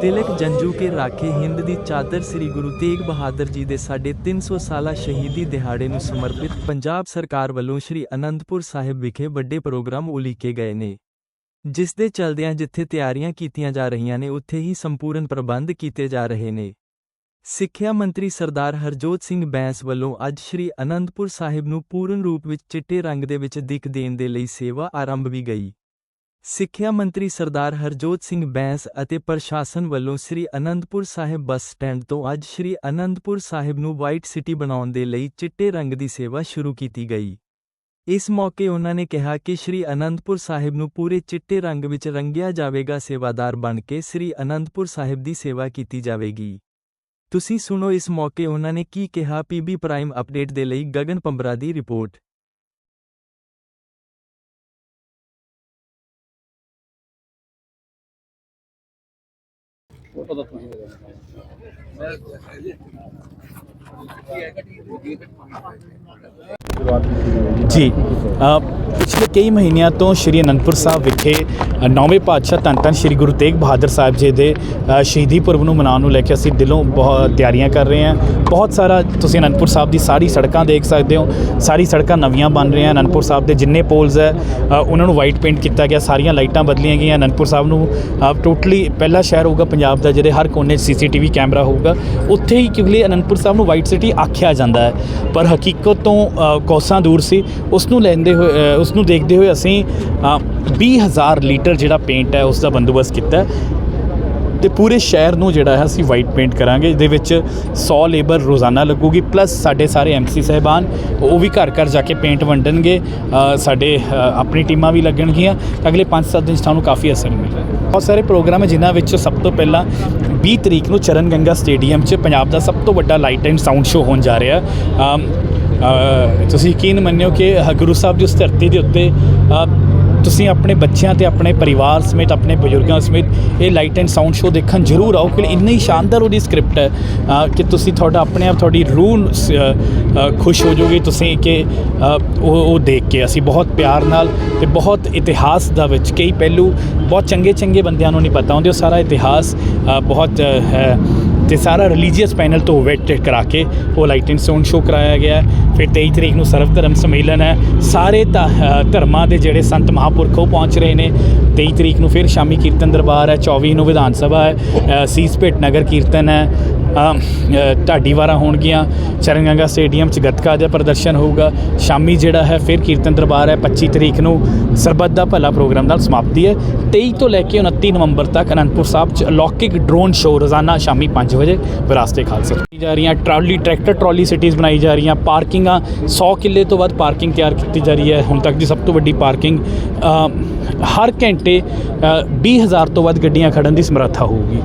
ਤਿਲਕ ਜੰਜੂ ਕੇ ਰਾਖੇ ਹਿੰਦ ਦੀ ਚਾਦਰ ਸ੍ਰੀ ਗੁਰੂ ਤੇਗ ਬਹਾਦਰ ਜੀ ਦੇ ਸਾਡੇ 350 ਸਾਲਾ ਸ਼ਹੀਦੀ ਦਿਹਾੜੇ ਨੂੰ ਸਮਰਪਿਤ ਪੰਜਾਬ ਸਰਕਾਰ ਵੱਲੋਂ ਸ੍ਰੀ ਅਨੰਦਪੁਰ ਸਾਹਿਬ ਵਿਖੇ ਵੱਡੇ ਪ੍ਰੋਗਰਾਮ ਉਲੀਕੇ ਗਏ ਨੇ। ਜਿਸ ਦੇ ਚਲਦਿਆਂ ਜਿੱਥੇ ਤਿਆਰੀਆਂ ਕੀਤੀਆਂ ਜਾ ਰਹੀਆਂ ਨੇ, ਉੱਥੇ ਹੀ ਸੰਪੂਰਨ ਪ੍ਰਬੰਧ ਕੀਤੇ ਜਾ ਰਹੇ ਨੇ। ਸਿੱਖਿਆ ਮੰਤਰੀ ਸਰਦਾਰ ਹਰਜੋਤ ਸਿੰਘ ਬੈਂਸ ਵੱਲੋਂ ਅੱਜ ਸ੍ਰੀ ਅਨੰਦਪੁਰ ਸਾਹਿਬ ਨੂੰ ਪੂਰਨ ਰੂਪ ਵਿੱਚ ਚਿੱਟੇ ਰੰਗ ਦੇ ਵਿੱਚ ਦਿੱਖ ਦੇਣ ਦੇ ਲਈ ਸੇਵਾ ਆਰੰਭ ਵੀ ਗਈ। ਸਿੱਖਿਆ ਮੰਤਰੀ ਸਰਦਾਰ ਹਰਜੋਤ ਸਿੰਘ ਬੈਂਸ ਅਤੇ ਪ੍ਰਸ਼ਾਸਨ ਵੱਲੋਂ ਸ੍ਰੀ ਅਨੰਦਪੁਰ ਸਾਹਿਬ ਬੱਸ ਸਟੈਂਡ ਤੋਂ ਅੱਜ ਸ੍ਰੀ ਅਨੰਦਪੁਰ ਸਾਹਿਬ ਨੂੰ ਵਾਈਟ ਸਿਟੀ ਬਣਾਉਣ ਦੇ ਲਈ ਚਿੱਟੇ ਰੰਗ ਦੀ ਸੇਵਾ ਸ਼ੁਰੂ ਕੀਤੀ ਗਈ। ਇਸ ਮੌਕੇ ਉਹਨਾਂ ਨੇ ਕਿਹਾ ਕਿ ਸ੍ਰੀ ਅਨੰਦਪੁਰ ਸਾਹਿਬ ਨੂੰ ਪੂਰੇ ਚਿੱਟੇ ਰੰਗ ਵਿੱਚ ਰੰਗਿਆ ਜਾਵੇਗਾ। ਸੇਵਾਦਾਰ ਬਣ ਕੇ ਸ੍ਰੀ ਅਨੰਦਪੁਰ ਸਾਹਿਬ ਦੀ ਸੇਵਾ ਕੀਤੀ ਜਾਵੇਗੀ। ਤੁਸੀਂ ਸੁਣੋ, ਇਸ ਮੌਕੇ ਉਹਨਾਂ ਨੇ ਕੀ ਕਿਹਾ? ਪੀਬੀ ਪ੍ਰਾਈਮ ਅਪਡੇਟ ਦੇ ਲਈ ਗਗਨ ਪੰਬਰਾ ਦੀ ਰਿਪੋਰਟ। ਜੀ ਪਿਛਲੇ ਕਈ ਮਹੀਨਿਆਂ ਤੋਂ ਸ਼੍ਰੀ ਅਨੰਦਪੁਰ ਸਾਹਿਬ ਵਿਖੇ ਨੌਵੇਂ ਪਾਤਸ਼ਾਹ ਧੰਨ ਧੰਨ ਸ਼੍ਰੀ ਗੁਰੂ ਤੇਗ ਬਹਾਦਰ ਸਾਹਿਬ ਜੀ ਦੇ ਸ਼ਹੀਦੀ ਪੁਰਬ ਨੂੰ ਮਨਾਉਣ ਨੂੰ ਲੈ ਕੇ ਅਸੀਂ ਦਿਲੋਂ ਬਹੁਤ ਤਿਆਰੀਆਂ ਕਰ ਰਹੇ ਹਾਂ। ਬਹੁਤ ਸਾਰਾ ਤੁਸੀਂ ਅਨੰਦਪੁਰ ਸਾਹਿਬ ਦੀ ਸਾਰੀ ਸੜਕਾਂ ਦੇਖ ਸਕਦੇ ਹੋ। ਸਾਰੀ ਸੜਕਾਂ ਨਵੀਆਂ ਬਣ ਰਹੀਆਂ। ਅਨੰਦਪੁਰ ਸਾਹਿਬ ਦੇ ਜਿੰਨੇ ਪੋਲਸ ਹੈ ਉਹਨਾਂ ਨੂੰ ਵਾਈਟ ਪੇਂਟ ਕੀਤਾ ਗਿਆ। ਸਾਰੀਆਂ ਲਾਈਟਾਂ ਬਦਲੀਆਂ ਗਈਆਂ। ਅਨੰਦਪੁਰ ਸਾਹਿਬ ਨੂੰ ਟੋਟਲੀ ਪਹਿਲਾ ਸ਼ਹਿਰ ਹੋਊਗਾ ਪੰਜਾਬ ਦਾ, ਜਿਹਦੇ ਹਰ ਕੋਨੇ 'ਚ ਸੀਸੀਟੀਵੀ ਕੈਮਰਾ ਹੋਊਗਾ। ਉੱਥੇ ਹੀ ਕਿਉਂਕਿ ਅਨੰਦਪੁਰ ਸਾਹਿਬ ਨੂੰ ਵਾਈਟ ਸਿਟੀ ਆਖਿਆ ਜਾਂਦਾ ਹੈ। ਪਰ ਹਕੀਕਤ ਤੋਂ ਅ, ਕੋਸਾਂ ਦੂਰ ਸੀ। ਉਸ ਨੂੰ ਲੈਂਦੇ ਹੋਏ ਅ, ਉਸ ਨੂੰ ਦੇਖਦੇ ਹੋਏ ਅਸੀਂ ਅ, 20000 ਲੀਟਰ ਜਿਹੜਾ ਪੇਂਟ ਹੈ ਉਸ ਦਾ ਬੰਦੋਬਸਤ ਕੀਤਾ ਹੈ। ਤੇ ਪੂਰੇ ਸ਼ਹਿਰ ਨੂੰ ਜਿਹੜਾ ਹੈ ਅਸੀਂ ਵਾਈਟ ਪੇਂਟ ਕਰਾਂਗੇ ਇਹਦੇ ਵਿੱਚ 100 ਲੇਬਰ ਰੋਜ਼ਾਨਾ ਲੱਗੂਗੀ ਪਲੱਸ ਸਾਡੇ ਸਾਰੇ ਐਮਸੀ ਸਹਿਬਾਨ ਉਹ ਵੀ ਘਰ ਘਰ ਜਾ ਕੇ ਪੇਂਟ ਵੰਡਣਗੇ ਸਾਡੇ ਆਪਣੀ ਟੀਮਾਂ ਵੀ ਲੱਗਣਗੀਆਂ। ਅਗਲੇ 5-7 ਦਿਨ 'ਚ ਤੁਹਾਨੂੰ ਕਾਫੀ ਅਸਰ ਮਿਲੇਗਾ। ਬਹੁਤ ਸਾਰੇ ਪ੍ਰੋਗਰਾਮ ਹੈ ਜਿਨ੍ਹਾਂ ਵਿੱਚ ਸਭ ਤੋਂ ਪਹਿਲਾਂ 20 ਤਰੀਕ ਨੂੰ ਚਰਨ ਗੰਗਾ ਸਟੇਡੀਅਮ 'ਚ ਪੰਜਾਬ ਦਾ ਸਭ ਤੋਂ ਵੱਡਾ ਲਾਈਟ ਐਂਡ ਸਾਊਂਡ ਸ਼ੋਅ ਹੋਣ ਜਾ ਰਿਹਾ। ਤੁਸੀਂ ਯਕੀਨ ਮੰਨਿਓ ਕਿ ਗੁਰੂ ਸਾਹਿਬ ਦੀ ਉਸ ਧਰਤੀ ਦੇ ਉੱਤੇ ਤੁਸੀਂ ਆਪਣੇ ਬੱਚਿਆਂ ਤੇ ਆਪਣੇ ਪਰਿਵਾਰ ਸਮੇਤ, ਆਪਣੇ ਬਜ਼ੁਰਗਾਂ ਸਮੇਤ ਇਹ ਲਾਈਟ ਐਂਡ ਸਾਊਂਡ ਸ਼ੋਅ ਦੇਖਣ ਜ਼ਰੂਰ ਆਓ ਕਿ ਇੰਨੀ ਸ਼ਾਨਦਾਰ ਉਹਦੀ ਸਕ੍ਰਿਪਟ ਹੈ ਕਿ ਤੁਸੀਂ ਤੁਹਾਡਾ ਆਪਣੇ ਆਪ, ਤੁਹਾਡੀ ਰੂਹ ਖੁਸ਼ ਹੋ ਜਾਓਗੇ ਤੁਸੀਂ ਕਿ ਉਹ ਉਹ ਦੇਖ ਕੇ ਅਸੀਂ ਬਹੁਤ ਪਿਆਰ ਨਾਲ ਤੇ ਬਹੁਤ ਇਤਿਹਾਸ ਦਾ ਵਿੱਚ ਕਈ ਪਹਿਲੂ ਬਹੁਤ ਚੰਗੇ ਚੰਗੇ ਬੰਦਿਆਂ ਨੂੰ ਨਹੀਂ ਪਤਾ ਹੁੰਦੇ, ਉਹ ਸਾਰਾ ਇਤਿਹਾਸ ਬਹੁਤ ਹੈ। ਤੇ ਸਾਰਾ ਰਿਲੀਜੀਅਸ ਪੈਨਲ ਤੋਂ ਵੈਟ ਕਰਾ ਕੇ ਉਹ ਲਾਈਟ ਐਂਡ ਸਾਊਂਡ ਸ਼ੋਅ ਕਰਾਇਆ ਗਿਆ ਫਿਰ 23 ਤਰੀਕ ਨੂੰ ਸਰਵ ਧਰਮ ਸੰਮੇਲਨ ਹੈ। ਸਾਰੇ ਧਾ- ਧਰਮਾਂ ਦੇ ਜਿਹੜੇ ਸੰਤ ਮਹਾਂਪੁਰਖ ਉਹ ਪਹੁੰਚ ਰਹੇ ਨੇ। 23 ਤਰੀਕ ਨੂੰ ਫਿਰ ਸ਼ਾਮੀ ਕੀਰਤਨ ਦਰਬਾਰ ਹੈ 24 ਨੂੰ ਵਿਧਾਨ ਸਭਾ ਹੈ ਅ, ਸੀਸਪੇਟ ਨਗਰ ਕੀਰਤਨ ਹੈ ਅ, ਅ, ਢਾਡੀਵਾਰਾਂ ਹੋਣਗੀਆਂ ਚਰਨ ਗੰਗਾ ਸਟੇਡੀਅਮ 'ਚ ਗੱਤਕਾ ਦਾ ਪ੍ਰਦਰਸ਼ਨ ਹੋਊਗਾ ਸ਼ਾਮੀ ਜਿਹੜਾ ਹੈ ਫਿਰ ਕੀਰਤਨ ਦਰਬਾਰ ਹੈ 25 ਤਰੀਕ ਨੂੰ ਸਰਬੱਤ ਦਾ ਭਲਾ ਪ੍ਰੋਗਰਾਮ ਨਾਲ ਸਮਾਪਤੀ ਹੈ 23 ਤੋਂ ਲੈ ਕੇ 29 ਨਵੰਬਰ ਤੱਕ ਅਨੰਦਪੁਰ ਸਾਹਿਬ 'ਚ ਅਲੌਕਿਕ ਡਰੋਨ ਸ਼ੋਅ ਰੋਜ਼ਾਨਾ ਸ਼ਾਮੀ 5 ਵਜੇ ਵਿਰਾਸਤੇ ਖਾਲਸਾ ਜਾ ਰਹੀਆਂ ਟਰਾਲੀ ਟਰੈਕਟਰ ਟਰਾਲੀ ਸਿਟੀਜ਼ ਬਣਾਈ ਜਾ ਰਹੀਆਂ ਪਾਰਕਿੰਗਾਂ 100 ਕਿੱਲੇ ਤੋਂ ਵੱਧ ਪਾਰਕਿੰਗ ਤਿਆਰ ਕੀਤੀ ਜਾ ਰਹੀ ਹੈ ਹੁਣ ਤੱਕ ਦੀ ਸਭ ਤੋਂ ਵੱਡੀ ਪਾਰਕਿੰਗ ਹਰ ਘੰਟੇ ਅ, 20000 ਤੋਂ ਵੱਧ ਗੱਡੀਆਂ ਖੜਨ ਦੀ ਸਮਰੱਥਾ ਹੋਊਗੀ।